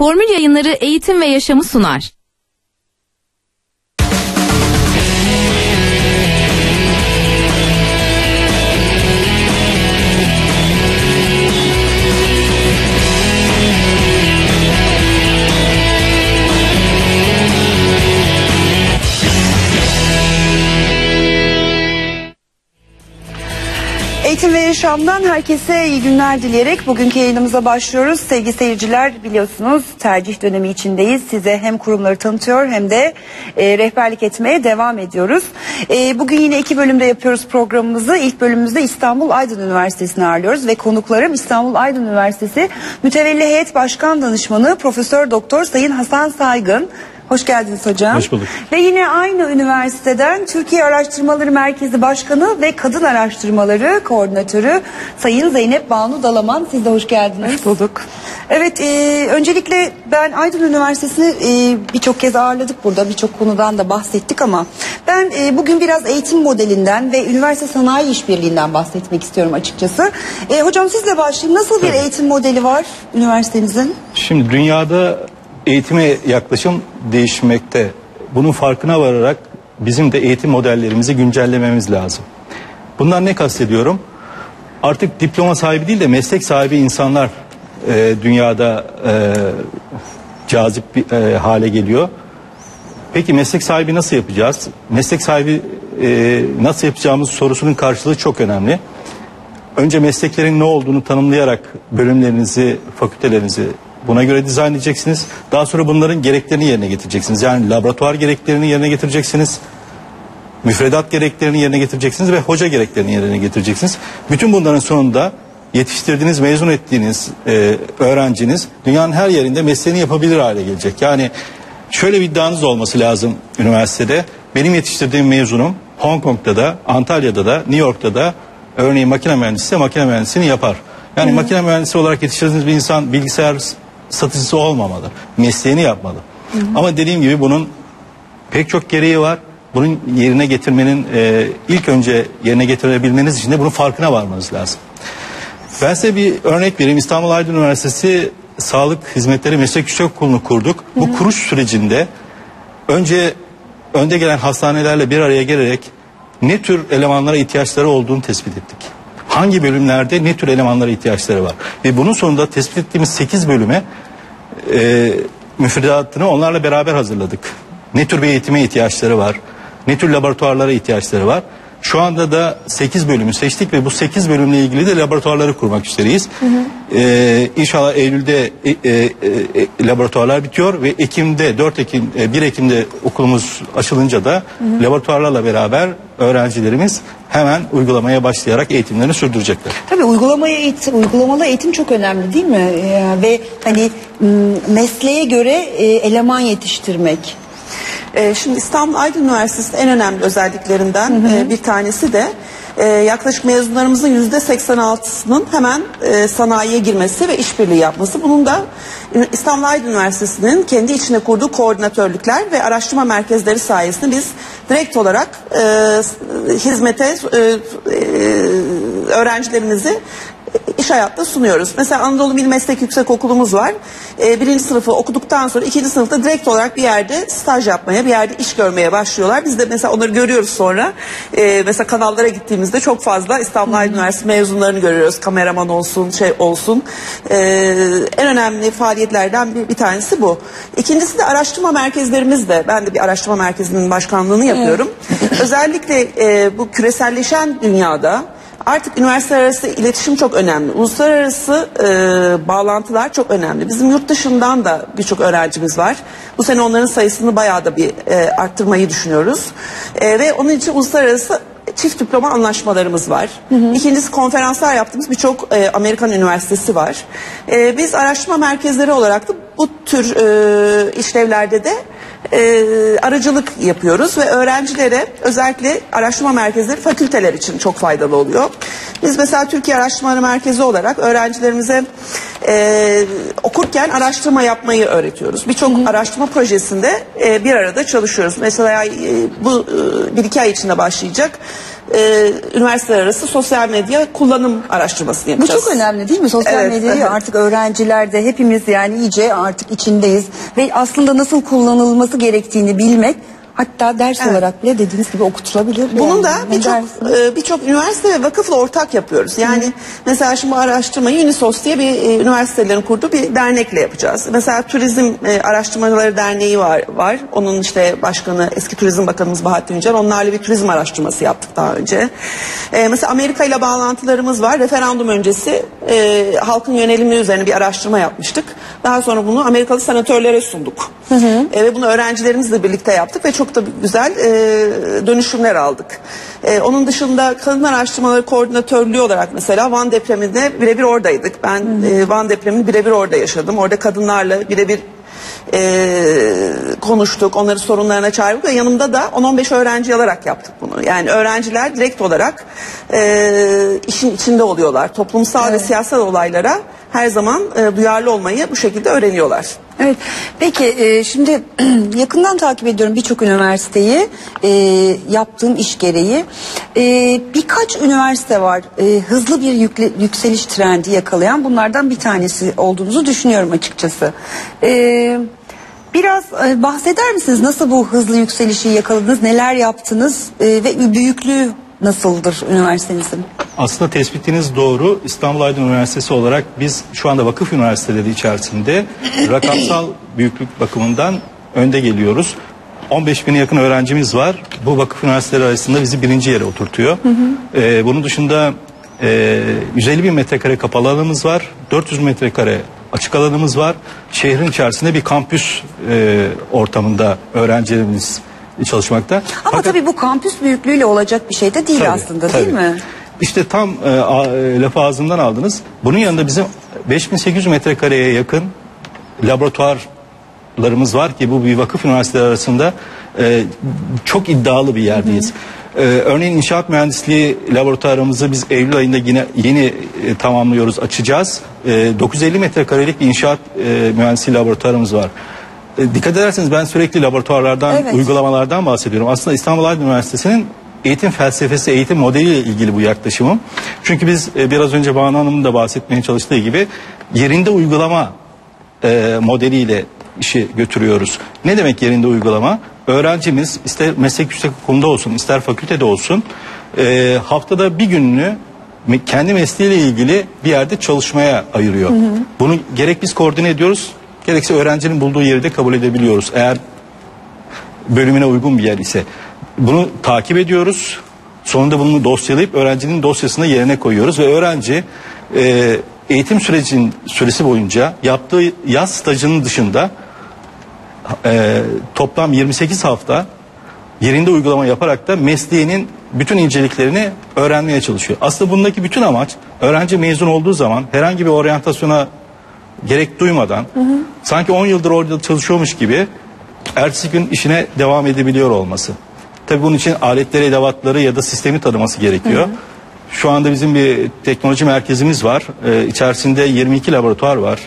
Formül Yayınları Eğitim ve Yaşamı sunar. Eğitim ve yaşamdan herkese iyi günler dileyerek bugünkü yayınımıza başlıyoruz. Sevgili seyirciler biliyorsunuz tercih dönemi içindeyiz. Size hem kurumları tanıtıyor hem de e, rehberlik etmeye devam ediyoruz. E, bugün yine iki bölümde yapıyoruz programımızı. İlk bölümümüzde İstanbul Aydın Üniversitesi'ni ağırlıyoruz ve konuklarım İstanbul Aydın Üniversitesi Mütevelli Heyet Başkan Danışmanı Profesör Doktor Sayın Hasan Saygın. Hoş geldiniz hocam. Hoş bulduk. Ve yine aynı üniversiteden Türkiye Araştırmaları Merkezi Başkanı ve Kadın Araştırmaları Koordinatörü Sayın Zeynep Banu Dalaman. Siz de hoş geldiniz. Hoş bulduk. Evet, e, öncelikle ben Aydın Üniversitesi'ni e, birçok kez ağırladık burada, birçok konudan da bahsettik ama ben e, bugün biraz eğitim modelinden ve üniversite sanayi işbirliğinden bahsetmek istiyorum açıkçası. E, hocam sizle başlayayım. Nasıl bir Tabii. eğitim modeli var üniversitemizin? Şimdi dünyada eğitime yaklaşım değişmekte. Bunun farkına vararak bizim de eğitim modellerimizi güncellememiz lazım. Bundan ne kastediyorum? Artık diploma sahibi değil de meslek sahibi insanlar e, dünyada e, cazip bir e, hale geliyor. Peki meslek sahibi nasıl yapacağız? Meslek sahibi e, nasıl yapacağımız sorusunun karşılığı çok önemli. Önce mesleklerin ne olduğunu tanımlayarak bölümlerinizi, fakültelerinizi buna göre dizayn edeceksiniz. Daha sonra bunların gereklerini yerine getireceksiniz. Yani laboratuvar gereklerini yerine getireceksiniz. Müfredat gereklerini yerine getireceksiniz ve hoca gereklerini yerine getireceksiniz. Bütün bunların sonunda yetiştirdiğiniz, mezun ettiğiniz e, öğrenciniz dünyanın her yerinde mesleğini yapabilir hale gelecek. Yani şöyle bir iddianız olması lazım üniversitede. Benim yetiştirdiğim mezunum Hong Kong'da da, Antalya'da da, New York'ta da örneğin makine mühendisi makine mühendisliğini yapar. Yani makine mühendisi olarak yetiştirdiğiniz bir insan bilgisayar satıcısı olmamalı. Mesleğini yapmalı. Ama dediğim gibi bunun pek çok gereği var. Bunun yerine getirmenin e, ilk önce yerine getirebilmeniz için de bunun farkına varmanız lazım. Ben size bir örnek vereyim. İstanbul Aydın Üniversitesi Sağlık Hizmetleri Meslek Yüksek Okulu'nu kurduk. Bu kuruş sürecinde önce önde gelen hastanelerle bir araya gelerek ne tür elemanlara ihtiyaçları olduğunu tespit ettik. Hangi bölümlerde ne tür elemanlara ihtiyaçları var. Ve bunun sonunda tespit ettiğimiz 8 bölüme e, müfredatını onlarla beraber hazırladık. Ne tür bir eğitime ihtiyaçları var, ne tür laboratuvarlara ihtiyaçları var. Şu anda da 8 bölümü seçtik ve bu 8 bölümle ilgili de laboratuvarları kurmak üzereyiz. Ee, inşallah Eylül'de e, e, e, laboratuvarlar bitiyor ve Ekim'de 4 Ekim e, 1 Ekim'de okulumuz açılınca da laboratuvarlarla beraber öğrencilerimiz hemen uygulamaya başlayarak eğitimlerini sürdürecekler. Tabii uygulamaya eğitim, uygulamalı eğitim çok önemli değil mi? Ee, ve hani mesleğe göre e, eleman yetiştirmek. Ee, şimdi İstanbul Aydın Üniversitesi'nin en önemli özelliklerinden e, bir tanesi de e, yaklaşık mezunlarımızın yüzde 86'sının hemen e, sanayiye girmesi ve işbirliği yapması. Bunun da İstanbul Aydın Üniversitesi'nin kendi içinde kurduğu koordinatörlükler ve araştırma merkezleri sayesinde biz direkt olarak e, hizmete e, e, öğrencilerimizi iş hayatta sunuyoruz. Mesela Anadolu Bil Meslek Yüksek Okulumuz var. Ee, birinci sınıfı okuduktan sonra ikinci sınıfta direkt olarak bir yerde staj yapmaya, bir yerde iş görmeye başlıyorlar. Biz de mesela onları görüyoruz sonra. Ee, mesela kanallara gittiğimizde çok fazla İstanbul Aydın Üniversitesi mezunlarını görüyoruz. Kameraman olsun, şey olsun. Ee, en önemli faaliyetlerden bir, bir tanesi bu. İkincisi de araştırma merkezlerimiz de. Ben de bir araştırma merkezinin başkanlığını yapıyorum. Özellikle e, bu küreselleşen dünyada Artık üniversiteler arası iletişim çok önemli. Uluslararası e, bağlantılar çok önemli. Bizim yurt dışından da birçok öğrencimiz var. Bu sene onların sayısını bayağı da bir e, arttırmayı düşünüyoruz. E, ve onun için uluslararası çift diploma anlaşmalarımız var. İkincisi konferanslar yaptığımız birçok e, Amerikan üniversitesi var. E, biz araştırma merkezleri olarak da bu tür e, işlevlerde de e, aracılık yapıyoruz ve öğrencilere özellikle araştırma merkezleri fakülteler için çok faydalı oluyor. Biz mesela Türkiye Araştırmaları Merkezi olarak öğrencilerimize e, okurken araştırma yapmayı öğretiyoruz. Birçok araştırma projesinde e, bir arada çalışıyoruz. Mesela e, bu e, bir iki ay içinde başlayacak e, üniversiteler arası sosyal medya kullanım araştırmasını Bu yapacağız. çok önemli değil mi? Sosyal Evet, medyayı evet. artık öğrenciler de hepimiz yani iyice artık içindeyiz. Ve aslında nasıl kullanılması gerektiğini bilmek hatta ders Evet. olarak bile dediğiniz gibi okutulabilir. Bunun da birçok dersiniz? e, birçok üniversite ve vakıfla ortak yapıyoruz. Yani mesela şimdi bu araştırmayı Unisos diye bir e, üniversitelerin kurduğu bir dernekle yapacağız. Mesela Turizm e, Araştırmaları Derneği var var. Onun işte başkanı eski Turizm Bakanımız Bahattin Yücel. Onlarla bir turizm araştırması yaptık daha önce. E, mesela Amerika ile bağlantılarımız var. Referandum öncesi e, halkın yönelimi üzerine bir araştırma yapmıştık. Daha sonra bunu Amerikalı senatörlere sunduk. E, ve bunu öğrencilerimizle birlikte yaptık ve çok da güzel e, dönüşümler aldık. E, onun dışında kadın araştırmaları koordinatörlüğü olarak mesela Van depreminde birebir oradaydık. Ben e, Van depremini birebir orada yaşadım. Orada kadınlarla birebir e, konuştuk, onların sorunlarına çağırdık ve yanımda da 10-15 öğrenci alarak yaptık bunu. Yani öğrenciler direkt olarak e, işin içinde oluyorlar. Toplumsal ve siyasal olaylara her zaman e, duyarlı olmayı bu şekilde öğreniyorlar. Evet. Peki e, şimdi yakından takip ediyorum birçok üniversiteyi e, yaptığım iş gereği. E, birkaç üniversite var e, hızlı bir yükle- yükseliş trendi yakalayan bunlardan bir tanesi olduğunuzu düşünüyorum açıkçası. E, biraz e, bahseder misiniz nasıl bu hızlı yükselişi yakaladınız, neler yaptınız e, ve büyüklüğü nasıldır üniversitenizin? Aslında tespitiniz doğru. İstanbul Aydın Üniversitesi olarak biz şu anda vakıf üniversiteleri içerisinde rakamsal büyüklük bakımından önde geliyoruz. 15 bine yakın öğrencimiz var. Bu vakıf üniversiteleri arasında bizi birinci yere oturtuyor. Ee, bunun dışında e, 150 bin metrekare kapalı alanımız var. 400 metrekare açık alanımız var. Şehrin içerisinde bir kampüs e, ortamında öğrencilerimiz çalışmakta. Ama Fakat- tabii bu kampüs büyüklüğüyle olacak bir şey de değil Tabii, aslında değil tabii. mi? İşte tam e, a, lafı ağzımdan aldınız. Bunun yanında bizim 5800 metrekareye yakın laboratuvarlarımız var ki bu bir vakıf üniversiteleri arasında e, çok iddialı bir yerdeyiz. E, örneğin inşaat mühendisliği laboratuvarımızı biz Eylül ayında yine yeni e, tamamlıyoruz, açacağız. E, 950 metrekarelik bir inşaat e, mühendisliği laboratuvarımız var. E, dikkat ederseniz ben sürekli laboratuvarlardan, Evet. uygulamalardan bahsediyorum. Aslında İstanbul Aydın Üniversitesi'nin eğitim felsefesi, eğitim modeliyle ilgili bu yaklaşımım. Çünkü biz e, biraz önce Banu Hanım'ın da bahsetmeye çalıştığı gibi yerinde uygulama e, modeliyle işi götürüyoruz. Ne demek yerinde uygulama? Öğrencimiz ister meslek yüksek okulunda olsun, ister fakültede olsun e, haftada bir gününü kendi mesleğiyle ilgili bir yerde çalışmaya ayırıyor. Bunu gerek biz koordine ediyoruz, gerekse öğrencinin bulduğu yeri de kabul edebiliyoruz. Eğer bölümüne uygun bir yer ise bunu takip ediyoruz. Sonunda bunu dosyalayıp öğrencinin dosyasına yerine koyuyoruz ve öğrenci e, eğitim sürecin süresi boyunca yaptığı yaz stajının dışında e, toplam 28 hafta yerinde uygulama yaparak da mesleğinin bütün inceliklerini öğrenmeye çalışıyor. Aslında bundaki bütün amaç öğrenci mezun olduğu zaman herhangi bir oryantasyona gerek duymadan sanki 10 yıldır orada çalışıyormuş gibi ertesi gün işine devam edebiliyor olması. Tabii bunun için aletleri, edevatları ya da sistemi tanıması gerekiyor. Şu anda bizim bir teknoloji merkezimiz var. Ee, içerisinde 22 laboratuvar var.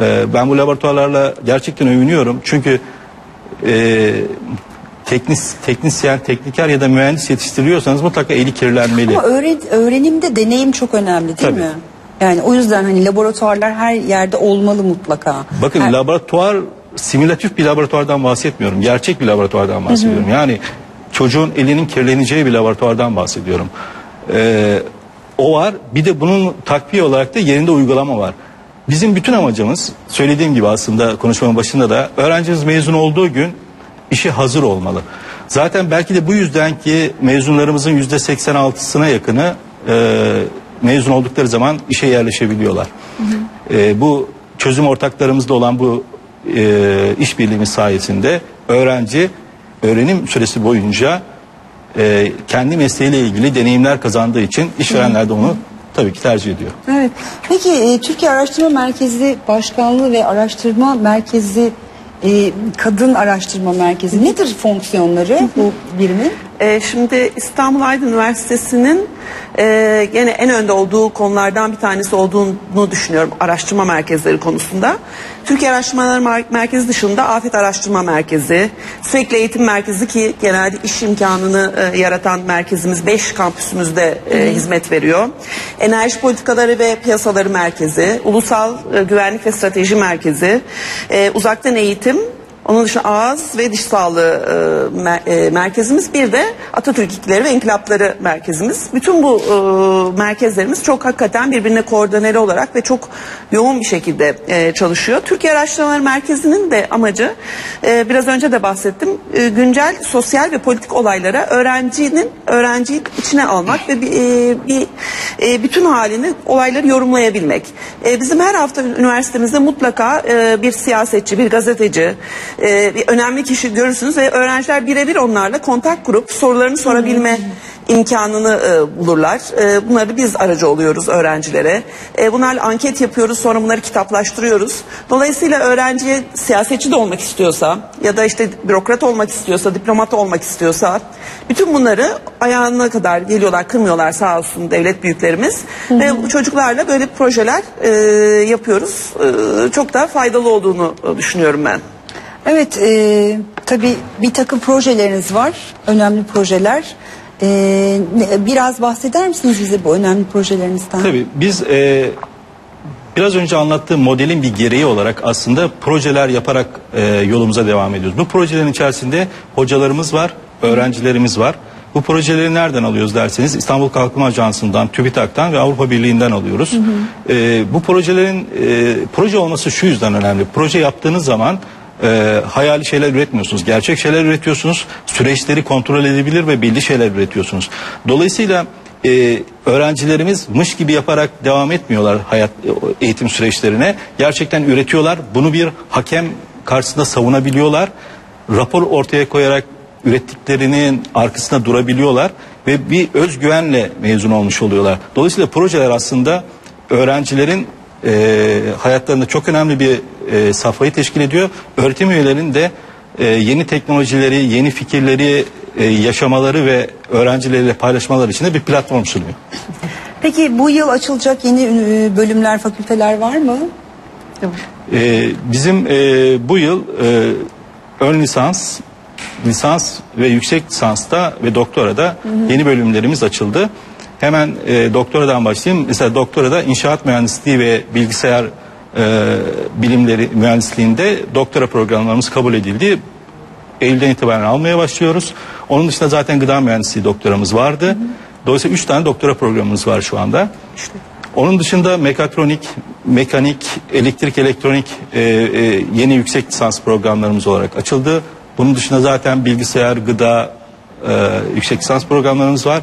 Ee, ben bu laboratuvarlarla gerçekten övünüyorum. Çünkü e, teknis, teknisyen, tekniker ya da mühendis yetiştiriyorsanız mutlaka eli kirlenmeli. Ama öğren, öğrenimde deneyim çok önemli değil Tabii. mi? Yani o yüzden hani laboratuvarlar her yerde olmalı mutlaka. Bakın Her- laboratuvar simülatif bir laboratuvardan bahsetmiyorum. Gerçek bir laboratuvardan bahsediyorum. Yani çocuğun elinin kirleneceği bir laboratuvardan bahsediyorum. Ee, o var. Bir de bunun takviye olarak da yerinde uygulama var. Bizim bütün amacımız söylediğim gibi aslında konuşmanın başında da öğrencimiz mezun olduğu gün işi hazır olmalı. Zaten belki de bu yüzden ki mezunlarımızın yüzde 86'sına yakını e, mezun oldukları zaman işe yerleşebiliyorlar. E, bu çözüm ortaklarımızda olan bu e, işbirliğimiz sayesinde öğrenci öğrenim süresi boyunca e, kendi mesleğiyle ilgili deneyimler kazandığı için işverenler de onu tabii ki tercih ediyor. Evet. Peki e, Türkiye Araştırma Merkezi Başkanlığı ve Araştırma Merkezi e, Kadın Araştırma Merkezi nedir fonksiyonları bu birimin? Ee, şimdi İstanbul Aydın Üniversitesi'nin e, gene en önde olduğu konulardan bir tanesi olduğunu düşünüyorum araştırma merkezleri konusunda. Türkiye Araştırmaları Mer- Merkezi dışında Afet Araştırma Merkezi, Sürekli Eğitim Merkezi ki genelde iş imkanını e, yaratan merkezimiz 5 kampüsümüzde e, hizmet veriyor. Enerji Politikaları ve Piyasaları Merkezi, Ulusal e, Güvenlik ve Strateji Merkezi, e, Uzaktan Eğitim, onun dışında ağız ve diş sağlığı e, e, merkezimiz bir de Atatürk İlkleri ve İnkılapları merkezimiz. Bütün bu e, merkezlerimiz çok hakikaten birbirine koordineli olarak ve çok yoğun bir şekilde çalışıyor. Türkiye Araştırmaları Merkezi'nin de amacı biraz önce de bahsettim. güncel sosyal ve politik olaylara öğrencinin öğrenciyi içine almak ve bir, bir bütün halini olayları yorumlayabilmek. Bizim her hafta üniversitemizde mutlaka bir siyasetçi, bir gazeteci, e, bir önemli kişi görürsünüz ve öğrenciler birebir onlarla kontak kurup sorularını sorabilme imkanını e, bulurlar. E, bunları biz aracı oluyoruz öğrencilere. E, bunlarla anket yapıyoruz sonra bunları kitaplaştırıyoruz. Dolayısıyla öğrenciye siyasetçi de olmak istiyorsa ya da işte bürokrat olmak istiyorsa, diplomat olmak istiyorsa bütün bunları ayağına kadar geliyorlar, kırmıyorlar sağ olsun devlet büyüklerimiz. Ve bu çocuklarla böyle projeler e, yapıyoruz. E, çok da faydalı olduğunu e, düşünüyorum ben. Evet, e, tabii bir takım projeleriniz var, önemli projeler. E, biraz bahseder misiniz bize bu önemli projelerinizden? Tabii biz e, biraz önce anlattığım modelin bir gereği olarak aslında projeler yaparak e, yolumuza devam ediyoruz. Bu projelerin içerisinde hocalarımız var, öğrencilerimiz var. Bu projeleri nereden alıyoruz derseniz İstanbul Kalkınma Ajansı'ndan, TÜBİTAK'tan ve Avrupa Birliği'nden alıyoruz. E, bu projelerin e, proje olması şu yüzden önemli. Proje yaptığınız zaman e, hayali şeyler üretmiyorsunuz. Gerçek şeyler üretiyorsunuz. Süreçleri kontrol edebilir ve belli şeyler üretiyorsunuz. Dolayısıyla e, öğrencilerimiz mış gibi yaparak devam etmiyorlar hayat e, eğitim süreçlerine. Gerçekten üretiyorlar. Bunu bir hakem karşısında savunabiliyorlar. Rapor ortaya koyarak ürettiklerinin arkasında durabiliyorlar ve bir özgüvenle mezun olmuş oluyorlar. Dolayısıyla projeler aslında öğrencilerin e, hayatlarında çok önemli bir e, safhayı teşkil ediyor. Öğretim üyelerinin de e, yeni teknolojileri, yeni fikirleri e, yaşamaları ve öğrencileriyle paylaşmaları için de bir platform sunuyor. Peki bu yıl açılacak yeni e, bölümler, fakülteler var mı? E, bizim e, bu yıl e, ön lisans, lisans ve yüksek lisansta ve doktorada yeni bölümlerimiz açıldı. Hemen e, doktoradan başlayayım. Mesela doktorada inşaat mühendisliği ve bilgisayar e, bilimleri mühendisliğinde doktora programlarımız kabul edildi. Eylül'den itibaren almaya başlıyoruz. Onun dışında zaten gıda mühendisliği doktoramız vardı. Dolayısıyla 3 tane doktora programımız var şu anda. Onun dışında mekatronik, mekanik, elektrik, elektronik e, e, yeni yüksek lisans programlarımız olarak açıldı. Bunun dışında zaten bilgisayar, gıda e, yüksek lisans programlarımız var.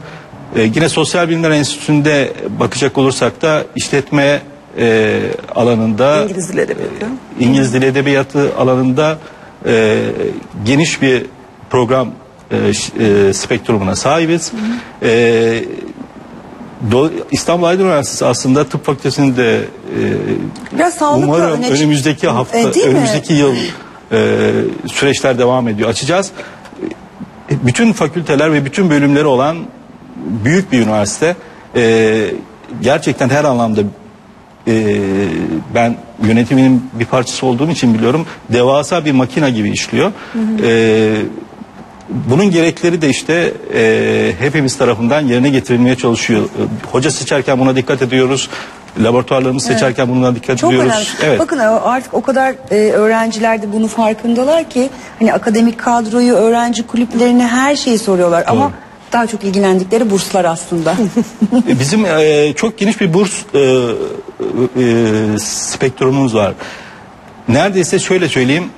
E, yine Sosyal Bilimler Enstitüsü'nde bakacak olursak da işletme e, alanında İngiliz dili edebiyatı. İngiliz Dili Edebiyatı alanında e, geniş bir program e, e, spektrumuna sahibiz. E, Do- İstanbul Aydın Üniversitesi aslında tıp fakültesinin de e, Biraz umarım önümüzdeki hafta, E, değil mi? önümüzdeki yıl e, süreçler devam ediyor. Açacağız. E, Bütün fakülteler ve bütün bölümleri olan büyük bir üniversite. E, gerçekten her anlamda e, ben yönetiminin bir parçası olduğum için biliyorum devasa bir makina gibi işliyor. E, bunun gerekleri de işte e, hepimiz tarafından yerine getirilmeye çalışıyor. E, Hoca seçerken buna dikkat ediyoruz. Laboratuvarlarımızı seçerken buna dikkat Çok ediyoruz. önemli. Evet. Bakın artık o kadar e, öğrenciler de bunu farkındalar ki hani akademik kadroyu, öğrenci kulüplerini her şeyi soruyorlar ama daha çok ilgilendikleri burslar aslında. E, Bizim e, çok geniş bir burs e, e, spektrumumuz var. Neredeyse şöyle söyleyeyim.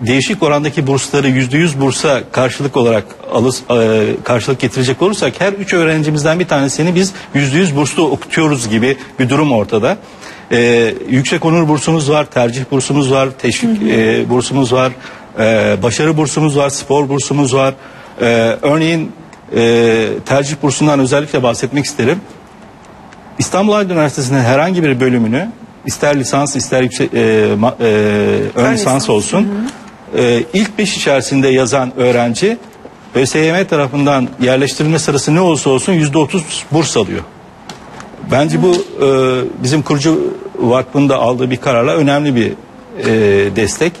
Değişik orandaki bursları yüzde yüz bursa karşılık olarak alız, e, karşılık getirecek olursak her üç öğrencimizden bir tanesini biz yüzde yüz burslu okutuyoruz gibi bir durum ortada. E, yüksek onur bursumuz var, tercih bursumuz var, teşvik e, bursumuz var, e, başarı bursumuz var, spor bursumuz var. E, örneğin e, tercih bursundan özellikle bahsetmek isterim. İstanbul Aydın Üniversitesi'nin herhangi bir bölümünü ister lisans ister yüksek, e, ma- e, ön lisans lisans. olsun e, ilk beş içerisinde yazan öğrenci ÖSYM tarafından yerleştirilme sırası ne olursa olsun yüzde otuz burs alıyor. Bence bu e, bizim kurucu vakfında aldığı bir kararla önemli bir e, destek.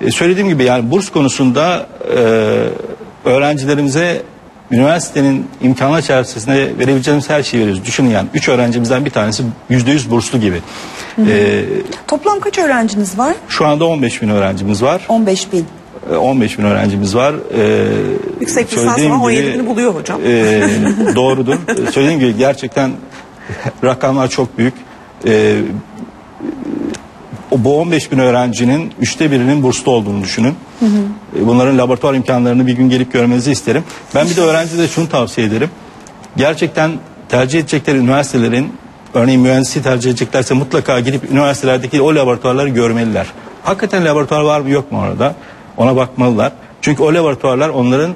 E, söylediğim gibi yani burs konusunda e, öğrencilerimize üniversitenin imkanlar çerçevesinde verebileceğimiz her şeyi veriyoruz. Düşünün yani 3 öğrencimizden bir tanesi %100 burslu gibi. E, Toplam kaç öğrenciniz var? şu anda 15 bin öğrencimiz var. 15 bin. E, 15 bin öğrencimiz var. E, Yüksek lisans gibi, 17 bini buluyor hocam. e, doğrudur. Söylediğim gibi gerçekten rakamlar çok büyük. E, o bu 15 bin öğrencinin üçte birinin burslu olduğunu düşünün. E, Bunların laboratuvar imkanlarını bir gün gelip görmenizi isterim. Ben bir de öğrencilere şunu tavsiye ederim. Gerçekten tercih edecekleri üniversitelerin örneğin mühendisliği tercih edeceklerse mutlaka gidip üniversitelerdeki o laboratuvarları görmeliler. Hakikaten laboratuvar var mı yok mu orada? Ona bakmalılar. Çünkü o laboratuvarlar onların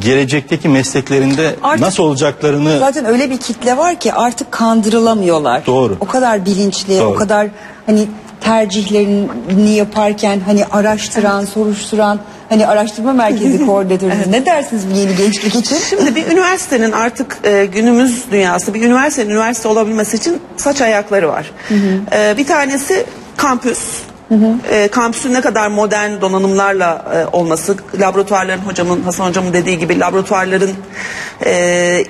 gelecekteki mesleklerinde Artık- nasıl olacaklarını Zaten öyle bir kitle var ki artık kandırılamıyorlar. Doğru. O kadar bilinçli, Doğru. o kadar hani tercihlerini yaparken hani araştıran, soruşturan hani araştırma merkezi koordinatörünüz. Ne dersiniz bu yeni gençlik için? Şimdi bir üniversitenin artık e, günümüz dünyası bir üniversitenin üniversite olabilmesi için saç ayakları var. E, bir tanesi kampüs. E, kampüsün ne kadar modern donanımlarla e, olması, laboratuvarların hocamın Hasan hocamın dediği gibi laboratuvarların e,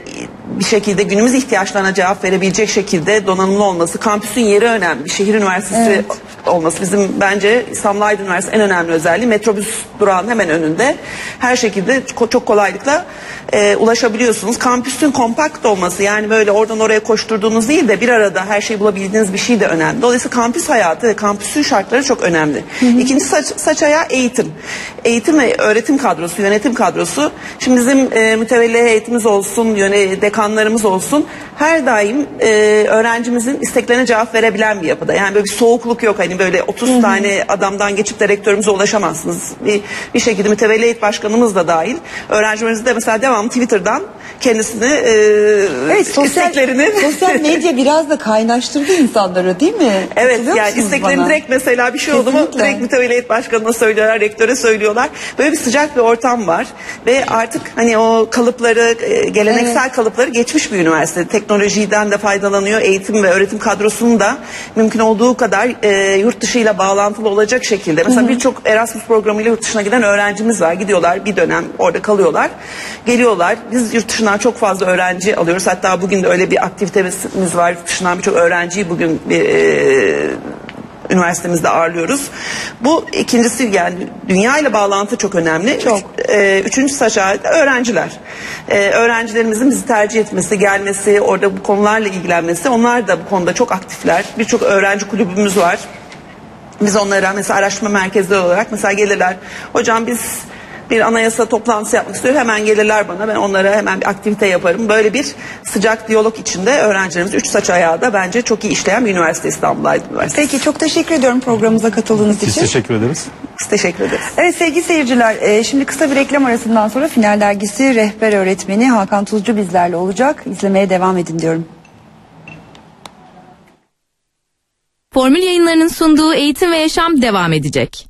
bir şekilde günümüz ihtiyaçlarına cevap verebilecek şekilde donanımlı olması, kampüsün yeri önemli. Şehir üniversitesi olması bizim bence İstanbul Aydın Üniversitesi en önemli özelliği metrobüs durağının hemen önünde. Her şekilde çok kolaylıkla e, ulaşabiliyorsunuz. Kampüsün kompakt olması yani böyle oradan oraya koşturduğunuz değil de bir arada her şeyi bulabildiğiniz bir şey de önemli. Dolayısıyla kampüs hayatı ve kampüsün şartları çok önemli. İkinci saç, saç ayağı eğitim. Eğitim ve öğretim kadrosu, yönetim kadrosu. Şimdi bizim e, mütevelli heyetimiz olsun, yöne, dekanlarımız olsun her daim e, öğrencimizin isteklerine cevap verebilen bir yapıda. Yani böyle bir soğukluk yok. Hani böyle 30 tane adamdan geçip de rektörümüze ulaşamazsınız. Bir, bir şekilde mütevelli başkanımız da dahil. Öğrencilerimiz de mesela devamlı Twitter'dan kendisini e, Evet, sosyal, isteklerini sosyal medya biraz da kaynaştırdı insanları değil mi? Evet yani isteklerini bana? direkt mesela bir şey oldu mu Kesinlikle. direkt müteveliyet başkanına söylüyorlar, rektöre söylüyorlar. Böyle bir sıcak bir ortam var ve artık hani o kalıpları, e, geleneksel kalıpları geçmiş bir üniversite. Teknolojiden de faydalanıyor. Eğitim ve öğretim kadrosunun da mümkün olduğu kadar e, yurt dışıyla bağlantılı olacak şekilde. Mesela birçok Erasmus programıyla yurt dışına giden öğrencimiz var. Gidiyorlar bir dönem orada kalıyorlar. Geliyorlar. Biz yurt dışından çok fazla öğrenci alıyoruz. Hatta bugün de öyle bir aktivitemiz var. Yurt dışından birçok öğrenciyi bugün e, üniversitemizde ağırlıyoruz. Bu ikincisi yani dünya ile bağlantı çok önemli. Çok. Üç- e, üçüncü saç alet öğrenciler. E, öğrencilerimizin bizi tercih etmesi, gelmesi, orada bu konularla ilgilenmesi. Onlar da bu konuda çok aktifler. Birçok öğrenci kulübümüz var. Biz onlara mesela araştırma merkezleri olarak mesela gelirler. Hocam biz bir anayasa toplantısı yapmak istiyor. Hemen gelirler bana. Ben onlara hemen bir aktivite yaparım. Böyle bir sıcak diyalog içinde öğrencilerimiz üç saç ayağı da bence çok iyi işleyen bir üniversite İstanbul Aydın Üniversitesi. Peki çok teşekkür ediyorum programımıza katıldığınız biz için. teşekkür ederiz. Biz teşekkür ederiz. Evet sevgili seyirciler e, şimdi kısa bir reklam arasından sonra final dergisi rehber öğretmeni Hakan Tuzcu bizlerle olacak. İzlemeye devam edin diyorum. Formül yayınlarının sunduğu eğitim ve yaşam devam edecek.